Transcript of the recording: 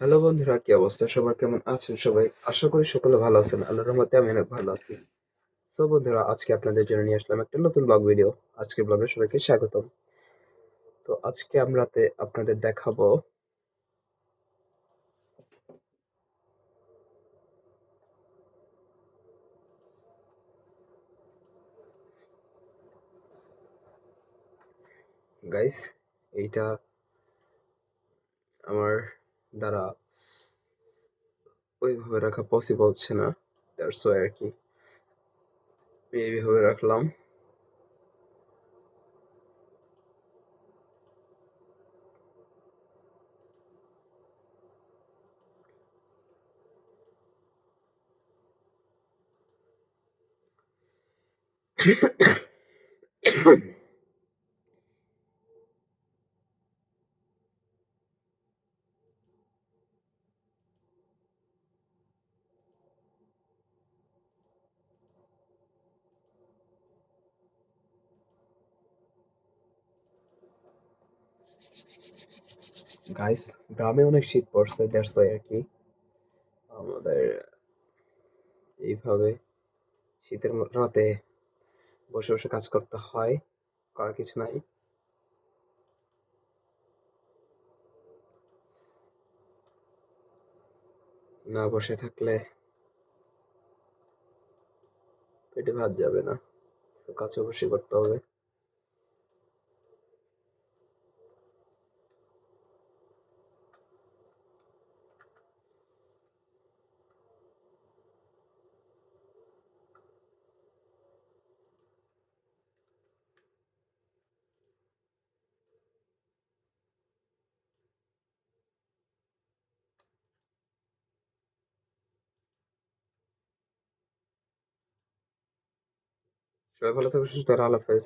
Hello বন্ধুরা, কি অবস্থা? সবার কেমন আছেন সবাই? আশা করি সকলে ভালো আছেন। আল্লাহর রহমতে আমি অনেক ভালো আছি। সো বন্ধুরা, আজকে আপনাদের জন্য নিয়ে আসলাম একটা নতুন ব্লগ ভিডিও আজকের ব্লগে সবাইকে স্বাগতম। তো আজকে আমরাতে আপনাদের দেখাবো গাইস এইটা আমার দ্বারা ওইভাবে রাখা পসিবল হচ্ছে না। দ্যাটস ওয়াই আর কি আমি এইভাবে রাখলাম। গাইস গ্রামে অনেক শীত পড়ছে দ্যাটস ওয়াই আর কি আমাদের এইভাবে শীতের রাতে বসে বসে কাজ করতে হয়, করার কিছু নাই। না বসে থাকলে পেটে ভাত যাবে না কাজ অবশ্যই করতে হবে। فبلا تمشي على فاس